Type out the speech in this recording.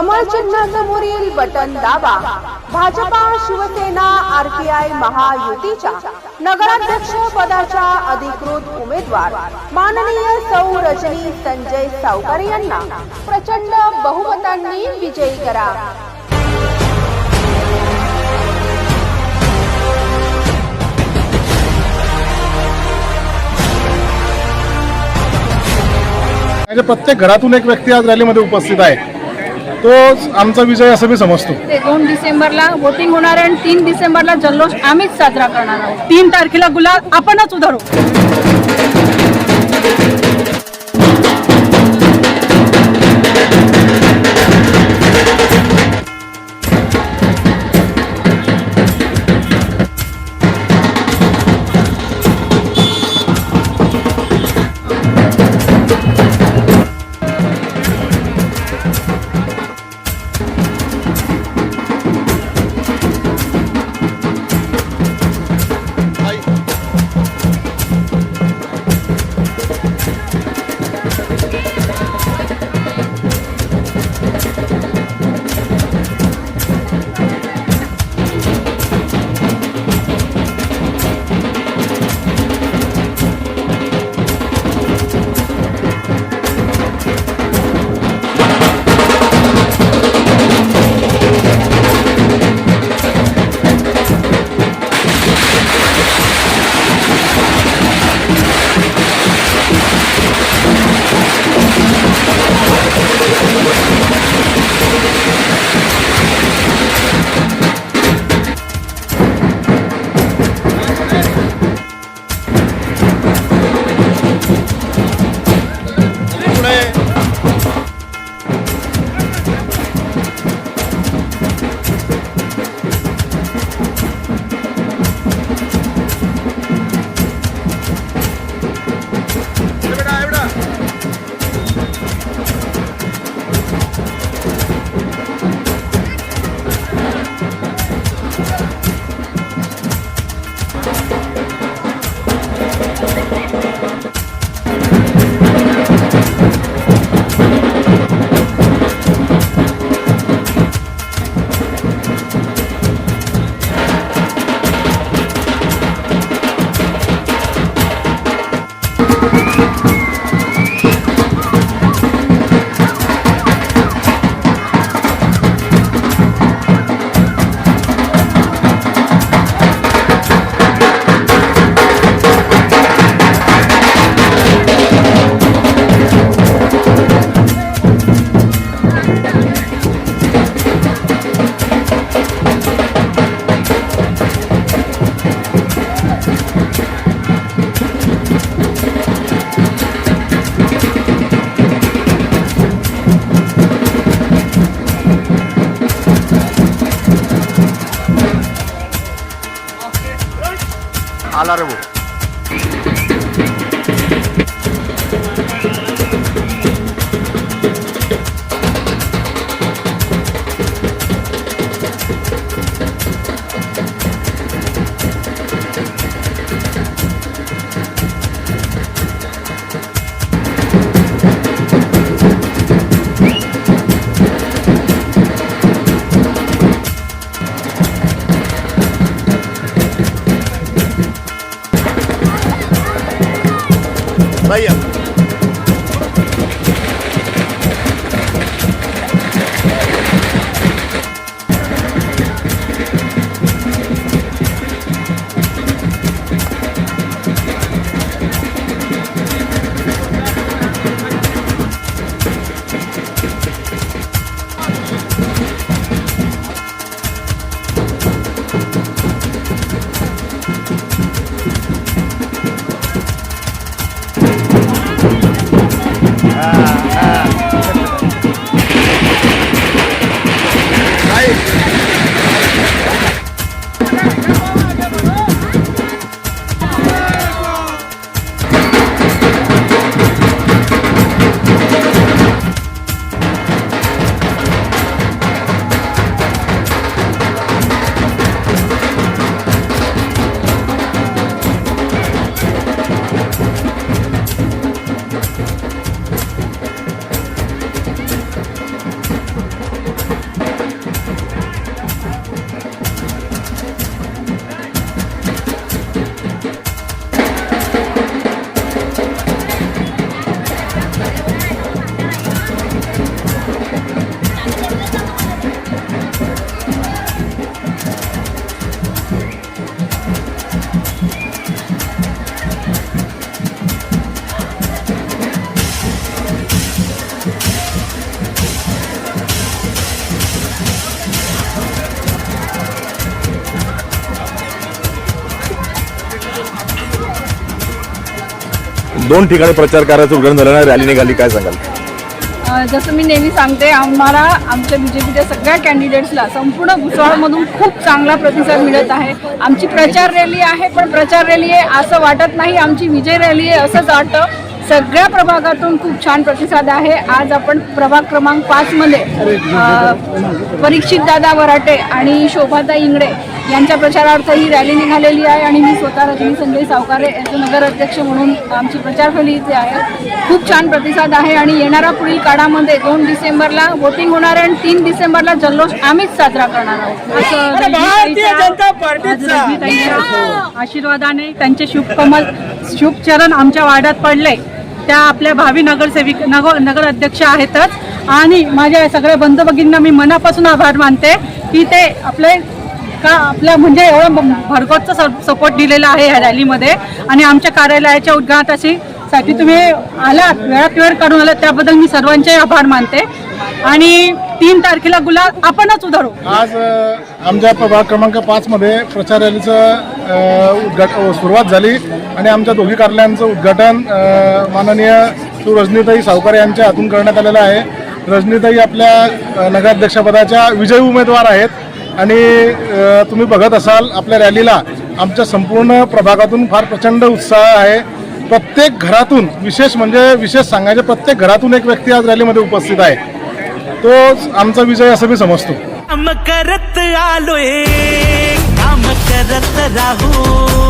कमळ चिन्ह समोरील बटन दाबा. भाजपा शिवसेना आरपीआय महायुतीच्या नगराध्यक्ष पदाच्या अधिकृत उमेदवार. माननीय सौ रजनी संजय सावकार यांना प्रचंड बहुमतांनी विजयी करा. म्हणजे प्रत्येक घरातून एक व्यक्ती आज रॅलीमध्ये उपस्थित आहे. तोच आमचा विजय असं मी समजतो. ते दोन डिसेंबरला वोटिंग होणार आहे आणि तीन डिसेंबरला जल्लोष आम्हीच साजरा करणार आहोत. तीन तारखेला गुलाल आपणच उधळू. வளரவும் பயம் दोन ठिकाणी प्रचार कार्याचं उद्घाटन झालं नाही रॅली निघाली काय सांगाल? जसं मी नेहमी सांगते आम्हाला आमच्या बी जे पीच्या सगळ्या कॅन्डिडेट्सला संपूर्ण भुसावळमधून खूप चांगला प्रतिसाद मिळत आहे. आमची प्रचार रॅली आहे पण प्रचार रॅली आहे असं वाटत नाही. आमची विजय रॅली आहे असंच वाटतं. सगळ्या प्रभागातून खूप छान प्रतिसाद आहे. आज आपण प्रभाग क्रमांक पाचमध्ये परीक्षित दादा वराटे आणि शोभाता इंगडे यांच्या प्रचारार्थ ही रॅली निघालेली आहे आणि मी स्वतः रजनी संजय सावकारे यांचे नगर अध्यक्ष म्हणून आमची प्रचार रॅली इथे आहे. खूप छान प्रतिसाद आहे आणि येणाऱ्या पुढील काळामध्ये दोन डिसेंबरला वोटिंग होणार आहे आणि तीन डिसेंबरला जल्लोष आम्हीच साजरा करणार आहोत. आशीर्वादाने त्यांचे शुभकमल शुभचरण आमच्या वाड्यात पडले. त्या आपल्या भावी नगरसेविक नगर नगर अध्यक्ष आहेतच. आणि माझ्या सगळ्या बंधू भगिनींना मी मनापासून आभार मानते की ते आपले का आपल्या म्हणजे एवढं भरगतचा सपोर्ट दिलेला आहे ह्या रॅलीमध्ये आणि आमच्या कार्यालयाच्या उद्घाटनाशी साठी तुम्ही आलात वेळात वेळ काढून आलात त्याबद्दल मी सर्वांचे आभार मानते. आणि तीन तारखेला गुलाब आपणच उधारू आज आमच्या प्रभाग क्रमांक पाचमध्ये प्रचार रॅलीचं उद्घाटन उद्घाट सुरुवात झाली. आणि आमच्या दोघी कार्यालयांचं उद्घाटन माननीय रजनीताई सावकार यांच्या हातून करण्यात आलेलं आहे. रजनीताई आपल्या नगराध्यक्षपदाच्या विजयी उमेदवार आहेत. आणि तुम्ही बघत असाल आपल्या रॅलीला आमच्या संपूर्ण प्रभागातून फार प्रचंड उत्साह आहे. प्रत्येक घरातून विशेष म्हणजे विशेष सांगायचे प्रत्येक घरातून एक व्यक्ती आज रॅलीमध्ये उपस्थित आहे. तो आमचा विजय असं मी समजतो. काम करत आलोय काम करत राहू.